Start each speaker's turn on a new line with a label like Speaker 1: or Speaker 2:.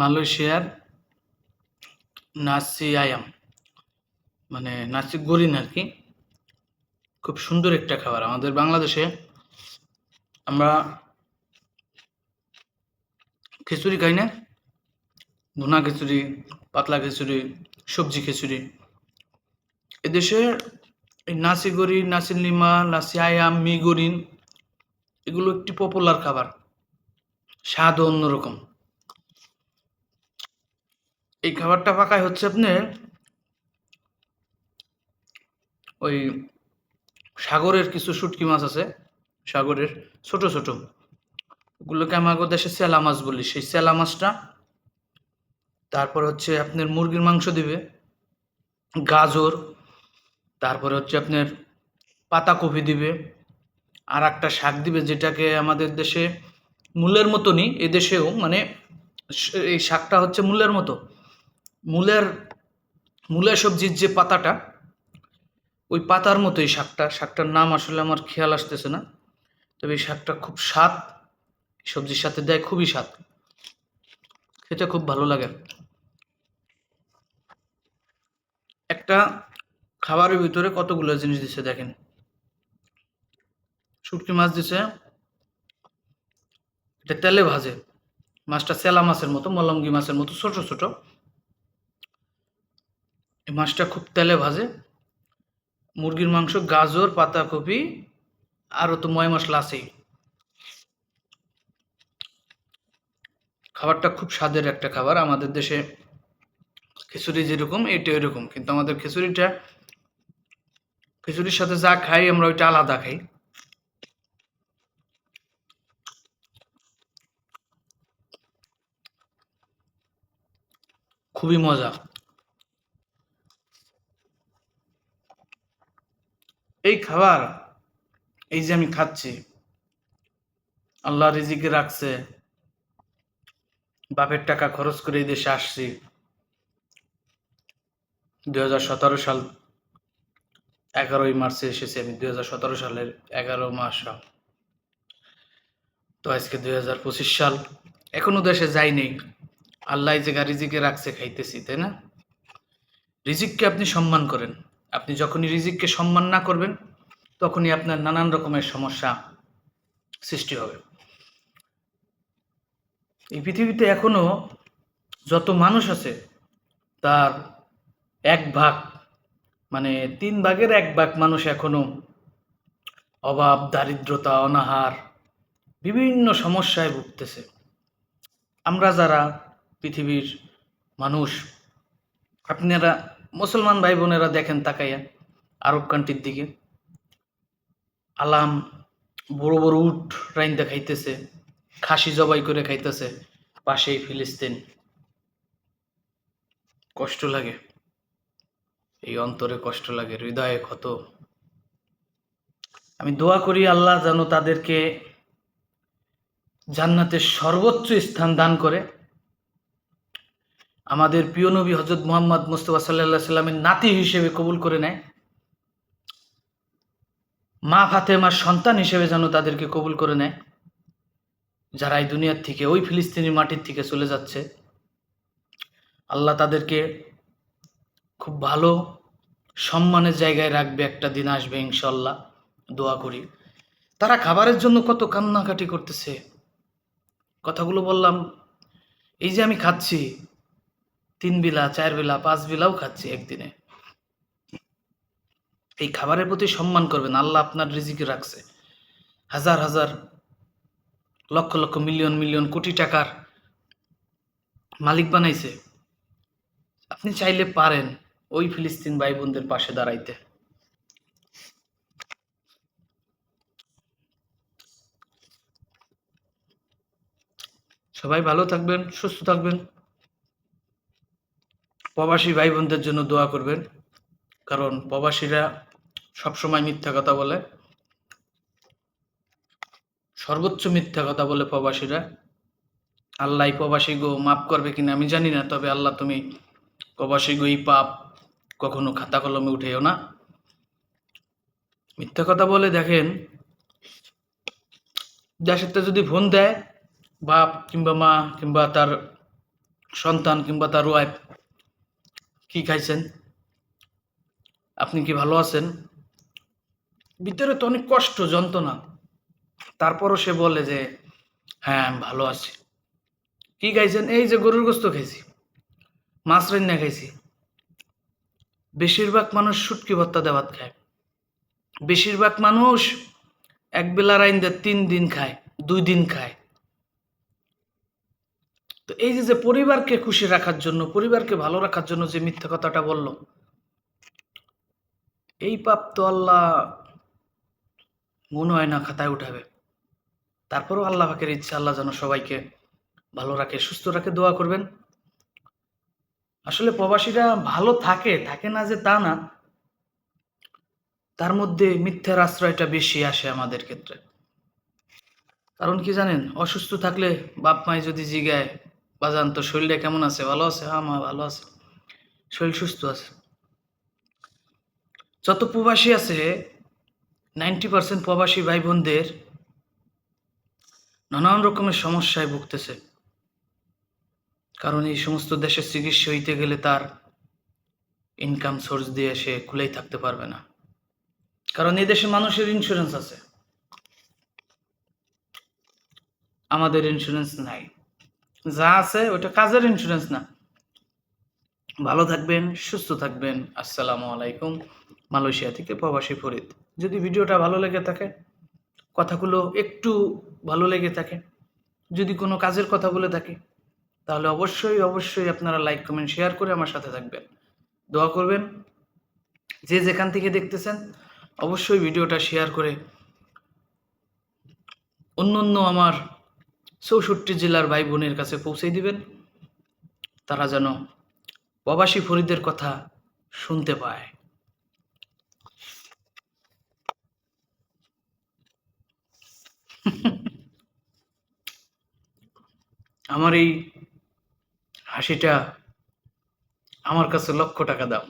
Speaker 1: মালয়েশিয়ার নাসি আয়াম মানে নাসি গরিন আর কি। খুব সুন্দর একটা খাবার। আমাদের বাংলাদেশে আমরা খিচুড়ি খাই না। ভুনা খিচুড়ি, পাতলা খিচুড়ি, সবজি খিচুড়ি। এদেশে এই নাসি গরি নাসি লিমা নাসি আয়াম মি গরিন এগুলো একটি পপুলার খাবার। স্বাদও অন্যরকম। এই খাবারটা পাকায় হচ্ছে আপনার ওই সাগরের কিছু শুটকি মাছ আছে, সাগরের ছোট ছোট। ওগুলোকে আমাদের দেশে স্যালা মাছ বলি। সেই স্যালা মাছটা তারপর হচ্ছে আপনার মুরগির মাংস দিবে, গাজর, তারপরে হচ্ছে আপনার পাতাকপি দিবে আর একটা শাক দিবে যেটাকে আমাদের দেশে মূলের মতনই এদেশেও মানে এই শাকটা হচ্ছে মূলের মতো। মূলের মূলের সবজির যে পাতাটা, ওই পাতার মতো এই শাকটা। শাকটার নাম আসলে আমার খেয়াল আসতেছে না, তবে এই শাকটা খুব স্বাদ সবজির সাথে দেয় খুবই স্বাদ। খেতে খুব ভালো লাগে। একটা খাবারের ভিতরে কতগুলো জিনিস দিছে দেখেন। শুটকি মাছ দিছে, এটা তেলে ভাজে, মাছটা সেলা মাছের মতো মলঙ্গি মাছের মতো, ছোট ছোট। এই মাছটা খুব তেলে ভাজে। মুরগির মাংস, গাজর, পাতাকপি আরও তো ময় মশলা আছেই। খাবারটা খুব স্বাদের একটা খাবার। আমাদের দেশে খিচুড়ি যেরকম এটা এরকম। কিন্তু আমাদের খিচুড়িটা, খিচুড়ির সাথে যা খাই, আমরা ওইটা আলাদা খাই। খুবই মজা। খাবার, এই যে আমি খাচ্ছি, আল্লাহ রিজিকে রাখছে, বাপের টাকা খরচ করে এই দেশে আসছি। দুই হাজার সতেরো সাল এগারোই মার্চে এসেছি আমি, দুই হাজার সতেরো সালের এগারো মাস তো আজকে দুই হাজার পঁচিশ সাল, এখনও দেশে যাইনি আল্লাহ যে রিজিকে রাখছে, খাইতেছি, তাই না? রিজিককে আপনি সম্মান করেন। আপনি যখনই রিজিককে সম্মান না করবেন, তখনই আপনার নানান রকমের সমস্যা সৃষ্টি হবে। এই পৃথিবীতে এখনও যত মানুষ আছে, তার এক ভাগ মানে তিন ভাগের এক ভাগ মানুষ এখনও অভাব, দারিদ্রতা, অনাহার, বিভিন্ন সমস্যায় ভুগতেছে। আমরা যারা পৃথিবীর মানুষ, আপনারা মুসলমান ভাই বোনেরা দেখেন তাকাইয়া আরব কান্ট্রির দিকে। আলাম বড় বড় উট রাইন্দা খাইতেছে, খাসি জবাই করে খাইতেছে, পাশেই ফিলিস্তিন। কষ্ট লাগে, এই অন্তরে কষ্ট লাগে, হৃদয়ে ক্ষত। আমি দোয়া করি আল্লাহ যেন তাদেরকে জান্নাতের সর্বোচ্চ স্থান দান করে আমাদের প্রিয় নবী হজরত মোহাম্মদ মুস্তফা সাল্লাহ সাল্লামের নাতি হিসেবে কবুল করে নেয়। মা ফাতেমার সন্তান হিসেবে যেন তাদেরকে কবুল করে নেয়, যারা এই দুনিয়ার থেকে, ওই ফিলিস্তিনি মাটির থেকে চলে যাচ্ছে। আল্লাহ তাদেরকে খুব ভালো সম্মানের জায়গায় রাখবে, একটা দিন আসবে ইনশাল্লাহ দোয়া করি। তারা খাবারের জন্য কত কান্নাকাটি করতেছে। কথাগুলো বললাম, এই যে আমি খাচ্ছি তিন বেলা, চার বেলা, পাঁচ বিলাও খাচ্ছি একদিনে। এই খাবারের প্রতি সম্মান করবেন, আল্লাহ আপনার রিজিকে রাখছে। হাজার হাজার, লক্ষ লক্ষ, মিলিয়ন মিলিয়ন কোটি টাকার মালিক বানাইছে। আপনি চাইলে পারেন ওই ফিলিস্তিন ভাই বোনদের পাশে দাঁড়াইতে। সবাই ভালো থাকবেন, সুস্থ থাকবেন। প্রবাসী ভাই বোনদের জন্য দোয়া করবেন। কারণ প্রবাসীরা সবসময় মিথ্যা কথা বলে। সর্বোচ্চ মিথ্যা কথা বলে প্রবাসীরা। আল্লাহ প্রবাসী গো মাফ করবে কিনা আমি জানি না, তবে আল্লাহ তুমি প্রবাসী গো এই পাপ কখনো খাতা কলমে উঠেও না। মিথ্যা কথা বলে দেখেন, দেশেরটা যদি ফোন দেয়, বাপ কিংবা মা কিংবা তার সন্তান কিংবা তার ওয়াইফ কি খাইছেন? আপনি কি ভালো আছেন? ভিতরে তো অনেক কষ্ট, যন্ত্রণা। তারপরও সে বলে যে হ্যাঁ আমি ভালো আছি। কি খাইছেন? এই যে গরুর গোস্ত খাইছি, মাছ রান্না খাইছি। বেশিরভাগ মানুষ শুটকি ভত্তা দেওয়াত খায়। বেশিরভাগ মানুষ এক বেলা রাইন দেয় তিন দিন খায়, দুই দিন খায়। তো এই যে যে পরিবারকে খুশি রাখার জন্য, পরিবারকে ভালো রাখার জন্য যে মিথ্যা কথাটা বলল, এই পাপ তো আল্লাহ মনে হয় না, খাতায় উঠাবে। তারপরও আল্লাহ পাকের ইচ্ছা, আল্লাহ যেন সবাইকে ভালো রাখে, সুস্থ রাখে, দোয়া করবেন। আসলে প্রবাসীরা ভালো থাকে থাকে না যে তা না, তার মধ্যে মিথ্যার আশ্রয়টা বেশি আসে আমাদের ক্ষেত্রে। কারণ কি জানেন, অসুস্থ থাকলে বাপ মাই যদি জিগায় বাজান তো শরীরটা কেমন আছে? ভালো আছে? হ্যাঁ মা, ভালো আছে। শরীর সুস্থ আছে। যত প্রবাসী আছে নাইনটি পার্সেন্ট প্রবাসী ভাই বোনদের নানান রকমের সমস্যায় ভুগতেছে। কারণ এই সমস্ত দেশে চিকিৎসা হইতে গেলে তার ইনকাম সোর্স দিয়ে সে খুলেই থাকতে পারবে না। কারণ এই দেশে মানুষের ইন্স্যুরেন্স আছে। আমাদের ইন্স্যুরেন্স নাই। যা আছে ওটা কাজের ইন্স্যুরেন্স না। ভালো থাকবেন, সুস্থ থাকবেন। আসসালামু আলাইকুম, মালয়েশিয়া থেকে প্রবাসী ফরিদ। যদি ভিডিওটা ভালো লেগে থাকে, কথাগুলো একটু ভালো লেগে থাকে, যদি কোনো কাজের কথা বলে থাকি, তাহলে অবশ্যই অবশ্যই আপনারা লাইক কমেন্ট শেয়ার করে আমার সাথে থাকবেন। দোয়া করবেন, যে যেখান থেকে দেখতেছেন, অবশ্যই ভিডিওটা শেয়ার করে অন্য অন্য আমার চৌষট্টি জেলার ভাই বোনের কাছে পৌঁছে দিবেন। তারা যেন প্রবাসী ফরিদের কথা শুনতে পায়। আমার এই হাসিটা আমার কাছে লক্ষ টাকা দাম